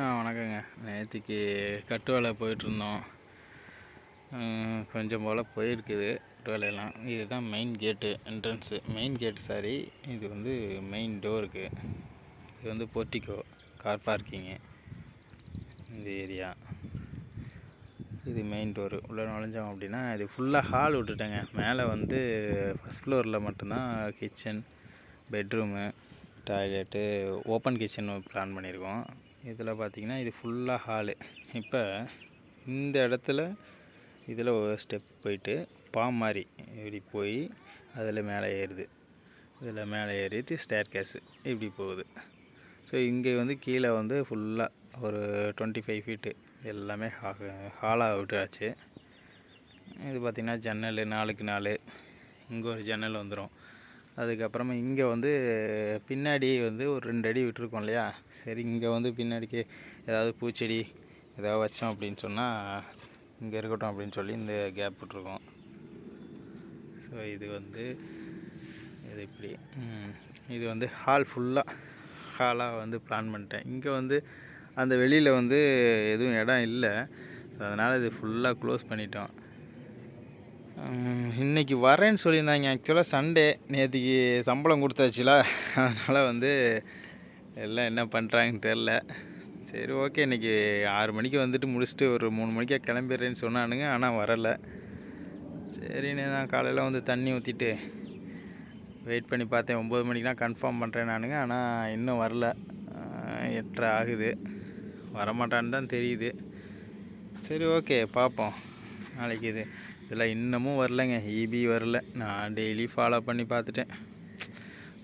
ஆ வணக்கங்க. நேற்றுக்கு கட்டு வேலை போயிட்டுருந்தோம். கொஞ்சம் போல் போயிருக்குது கட்டு வேலையெல்லாம். இதுதான் மெயின் கேட்டு என்ட்ரன்ஸு மெயின் கேட்டு சாரி இது வந்து மெயின் டோருக்கு இது வந்து போர்ட்டிகோ கார் பார்க்கிங்கு இந்த ஏரியா இது மெயின் டோரு உள்ளே நுழைஞ்சோம் அப்படின்னா இது ஃபுல்லாக ஹால் விட்டுட்டேங்க. மேலே வந்து ஃபஸ்ட் ஃப்ளோரில் மட்டும்தான் kitchen bedroom toilet open kitchen plan பண்ணியிருக்கோம். இதில் பார்த்தீங்கன்னா இது ஃபுல்லாக ஹாலு. இப்போ இந்த இடத்துல இதில் ஒரு ஸ்டெப் போயிட்டு பாம் மாதிரி இப்படி போய் அதில் மேலே ஏறுது. இதில் மேலே ஏறிட்டு ஸ்டேர் கேஸு இப்படி போகுது. ஸோ இங்கே வந்து கீழே வந்து ஃபுல்லாக ஒரு டுவெண்ட்டி ஃபைவ் ஃபீட்டு எல்லாமே ஹாலாக விட்டாச்சு. இது பார்த்திங்கன்னா ஜன்னல் நாலுக்கு நாலு இங்கே ஒரு ஜன்னல் வந்துடும் அதுக்கப்புறமா இங்கே வந்து பின்னாடி வந்து ஒரு ரெண்டு அடி விட்டுருக்கோம் இல்லையா? சரி இங்கே வந்து பின்னாடிக்கு ஏதாவது பூச்செடி ஏதாவது வச்சோம் அப்படின்னு சொன்னால் இங்கே இருக்கட்டும் அப்படின்னு சொல்லி இந்த கேப் விட்டுருக்கோம். ஸோ இது வந்து இது இப்படி. இது வந்து ஹால் ஃபுல்லாக ஹாலாக வந்து பிளான் பண்ணிட்டேன். இங்கே வந்து அந்த வெளியில் வந்து எதுவும் இடம் இல்லை. அதனால் இது ஃபுல்லாக க்ளோஸ் பண்ணிட்டோம். இன்றைக்கி வரேன்னு சொல்லியிருந்தாங்க. ஆக்சுவலாக சண்டே நேற்றுக்கு சம்பளம் கொடுத்தாச்சுல. அதனால் வந்து எல்லாம் என்ன பண்ணுறாங்கன்னு தெரில சரி ஓகே இன்றைக்கி ஆறு மணிக்கு வந்துட்டு முடிச்சுட்டு ஒரு மூணு மணிக்கே கிளம்பிடுறேன்னு சொன்னானுங்க. ஆனால் வரலை. சரிண்ணே நான் காலையில் வந்து தண்ணி ஊற்றிட்டு வெயிட் பண்ணி பார்த்தேன். ஒம்பது மணிக்கெலாம் கன்ஃபார்ம் பண்ணுறேன் நானுங்க. ஆனால் இன்னும் வரல. எட்டரை ஆகுது. வரமாட்டான்னு தான் தெரியுது. சரி ஓகே பார்ப்போம். நாளைக்கு இது இதில் இன்னமும் வரலைங்க. ஈபி வரல. நான் டெய்லி ஃபாலோ பண்ணி பார்த்துட்டேன்.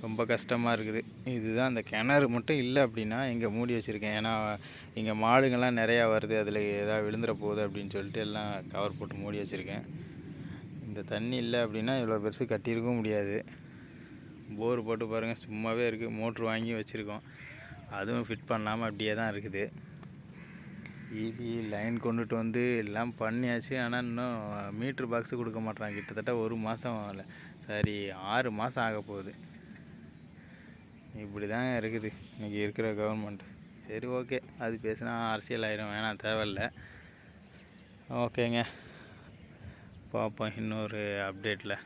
ரொம்ப கஷ்டமாக இருக்குது. இதுதான் அந்த கிணறு மட்டும் இல்லை அப்படின்னா இங்கே மூடி வச்சுருக்கேன். ஏன்னா இங்கே மாடுங்கள்லாம் நிறையா வருது. அதில் ஏதாவது விழுந்துட போகுது அப்படின்னு சொல்லிட்டு எல்லாம் கவர் போட்டு மூடி வச்சுருக்கேன். இந்த தண்ணி இல்லை அப்படின்னா இவ்வளோ பெருசு கட்டியிருக்கவும் முடியாது. போர் போட்டு பாருங்கள் சும்மாவே இருக்குது மோட்ரு வாங்கி வச்சுருக்கோம். அதுவும் ஃபிட் பண்ணாமல் அப்படியே தான் இருக்குது. ஈபி லைன் கொண்டுட்டு வந்து எல்லாம் பண்ணியாச்சு. ஆனால் இன்னும் மீட்ரு பாக்ஸு கொடுக்க மாட்றாங்க. கிட்டத்தட்ட ஒரு மாதம் இல்லை சரி ஆறு மாதம் ஆக போகுது. இப்படி தான் இருக்குது. இன்றைக்கி இருக்கிற கவர்மெண்ட் சரி ஓகே அது பேசினா அரசியல் ஆயிரும். வேணாம் தேவையில்ல. ஓகேங்க. பார்ப்போம் இன்னொரு அப்டேட்டில்